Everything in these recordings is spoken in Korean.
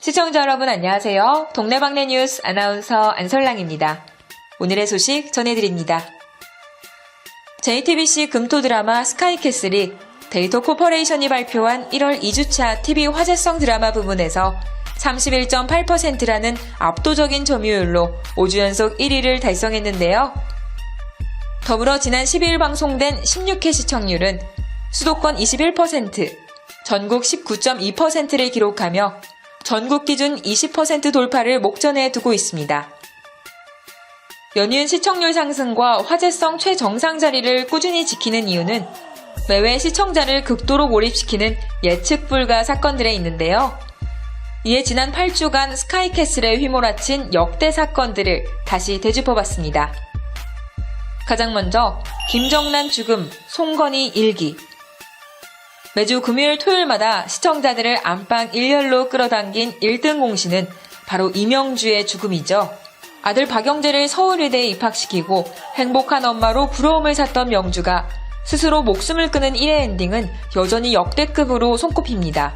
시청자 여러분 안녕하세요. 동네방네 뉴스 아나운서 안설랑입니다. 오늘의 소식 전해드립니다. JTBC 금토 드라마 스카이캐슬이 데이터 코퍼레이션이 발표한 1월 2주차 TV 화제성 드라마 부분에서 31.8%라는 압도적인 점유율로 5주 연속 1위를 달성했는데요. 더불어 지난 12일 방송된 16회 시청률은 수도권 21%, 전국 19.2%를 기록하며 전국 기준 20% 돌파를 목전에 두고 있습니다. 연이은 시청률 상승과 화제성 최정상 자리를 꾸준히 지키는 이유는 매회 시청자를 극도로 몰입시키는 예측 불가 사건들에 있는데요. 이에 지난 8주간 스카이캐슬에 휘몰아친 역대 사건들을 다시 되짚어봤습니다. 가장 먼저 김정란 죽음, 송건희 일기, 매주 금요일 토요일마다 시청자들을 안방 일렬로 끌어당긴 1등 공신은 바로 이명주의 죽음이죠. 아들 박영재를 서울의대에 입학시키고 행복한 엄마로 부러움을 샀던 명주가 스스로 목숨을 끊은 1회 엔딩은 여전히 역대급으로 손꼽힙니다.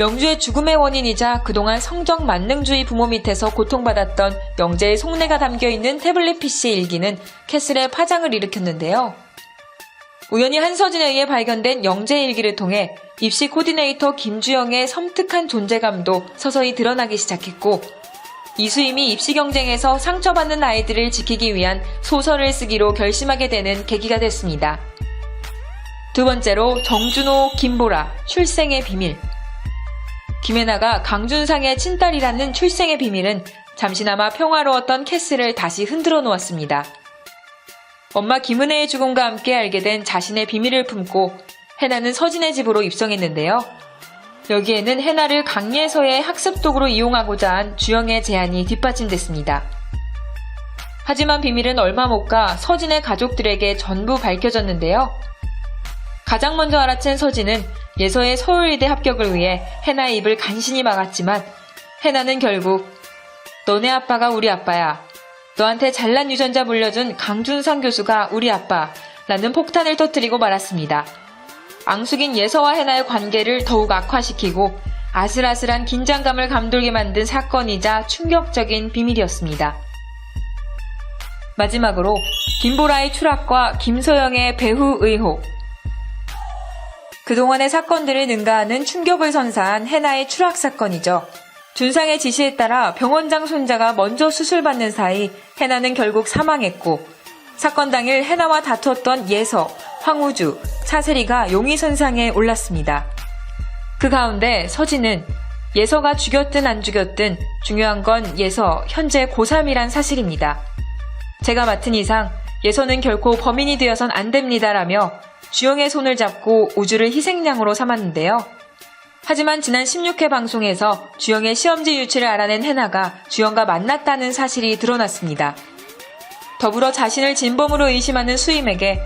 명주의 죽음의 원인이자 그동안 성적 만능주의 부모 밑에서 고통받았던 명재의 속내가 담겨있는 태블릿 PC 일기는 캐슬의 파장을 일으켰는데요. 우연히 한서진에 의해 발견된 영재 일기를 통해 입시 코디네이터 김주영의 섬뜩한 존재감도 서서히 드러나기 시작했고 이수임이 입시 경쟁에서 상처받는 아이들을 지키기 위한 소설을 쓰기로 결심하게 되는 계기가 됐습니다. 두 번째로 정준호, 김보라, 출생의 비밀. 김혜나가 강준상의 친딸이라는 출생의 비밀은 잠시나마 평화로웠던 캐스를 다시 흔들어 놓았습니다. 엄마 김은혜의 죽음과 함께 알게 된 자신의 비밀을 품고 해나는 서진의 집으로 입성했는데요. 여기에는 해나를 강예서의 학습 도구로 이용하고자 한 주영의 제안이 뒷받침됐습니다. 하지만 비밀은 얼마 못 가 서진의 가족들에게 전부 밝혀졌는데요. 가장 먼저 알아챈 서진은 예서의 서울의대 합격을 위해 해나의 입을 간신히 막았지만 해나는 결국 너네 아빠가 우리 아빠야. 너한테 잘난 유전자 물려준 강준상 교수가 우리 아빠. 라는 폭탄을 터뜨리고 말았습니다. 앙숙인 예서와 해나의 관계를 더욱 악화시키고 아슬아슬한 긴장감을 감돌게 만든 사건이자 충격적인 비밀이었습니다. 마지막으로 김보라의 추락과 김소영의 배후 의혹. 그동안의 사건들을 능가하는 충격을 선사한 해나의 추락 사건이죠. 준상의 지시에 따라 병원장 손자가 먼저 수술받는 사이 해나는 결국 사망했고 사건 당일 해나와 다투었던 예서, 황우주, 차세리가 용의선상에 올랐습니다. 그 가운데 서진은 예서가 죽였든 안 죽였든 중요한 건 예서 현재 고3이란 사실입니다. 제가 맡은 이상 예서는 결코 범인이 되어선 안 됩니다라며 주영의 손을 잡고 우주를 희생양으로 삼았는데요. 하지만 지난 16회 방송에서 주영의 시험지 유치를 알아낸 해나가 주영과 만났다는 사실이 드러났습니다. 더불어 자신을 진범으로 의심하는 수임에게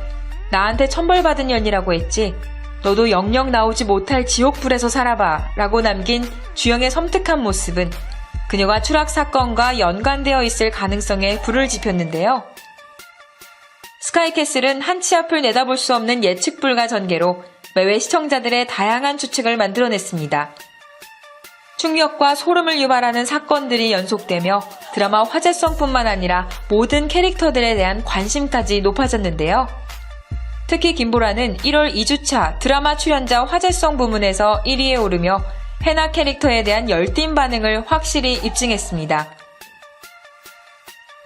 나한테 천벌받은 년이라고 했지. 너도 영영 나오지 못할 지옥불에서 살아봐. 라고 남긴 주영의 섬뜩한 모습은 그녀가 추락 사건과 연관되어 있을 가능성에 불을 지폈는데요. 스카이캐슬은 한치 앞을 내다볼 수 없는 예측 불가 전개로 매회 시청자들의 다양한 추측을 만들어냈습니다. 충격과 소름을 유발하는 사건들이 연속되며 드라마 화제성뿐만 아니라 모든 캐릭터들에 대한 관심까지 높아졌는데요. 특히 김보라는 1월 2주차 드라마 출연자 화제성 부문에서 1위에 오르며 해나 캐릭터에 대한 열띤 반응을 확실히 입증했습니다.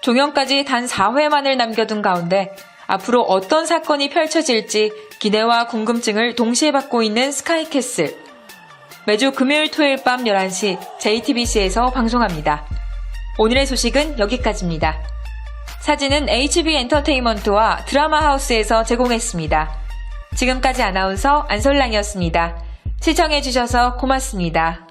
종영까지 단 4회만을 남겨둔 가운데 앞으로 어떤 사건이 펼쳐질지 기대와 궁금증을 동시에 받고 있는 스카이캐슬. 매주 금요일 토요일 밤 11시 JTBC에서 방송합니다. 오늘의 소식은 여기까지입니다. 사진은 HB 엔터테인먼트와 드라마 하우스에서 제공했습니다. 지금까지 아나운서 안솔랑이었습니다. 시청해주셔서 고맙습니다.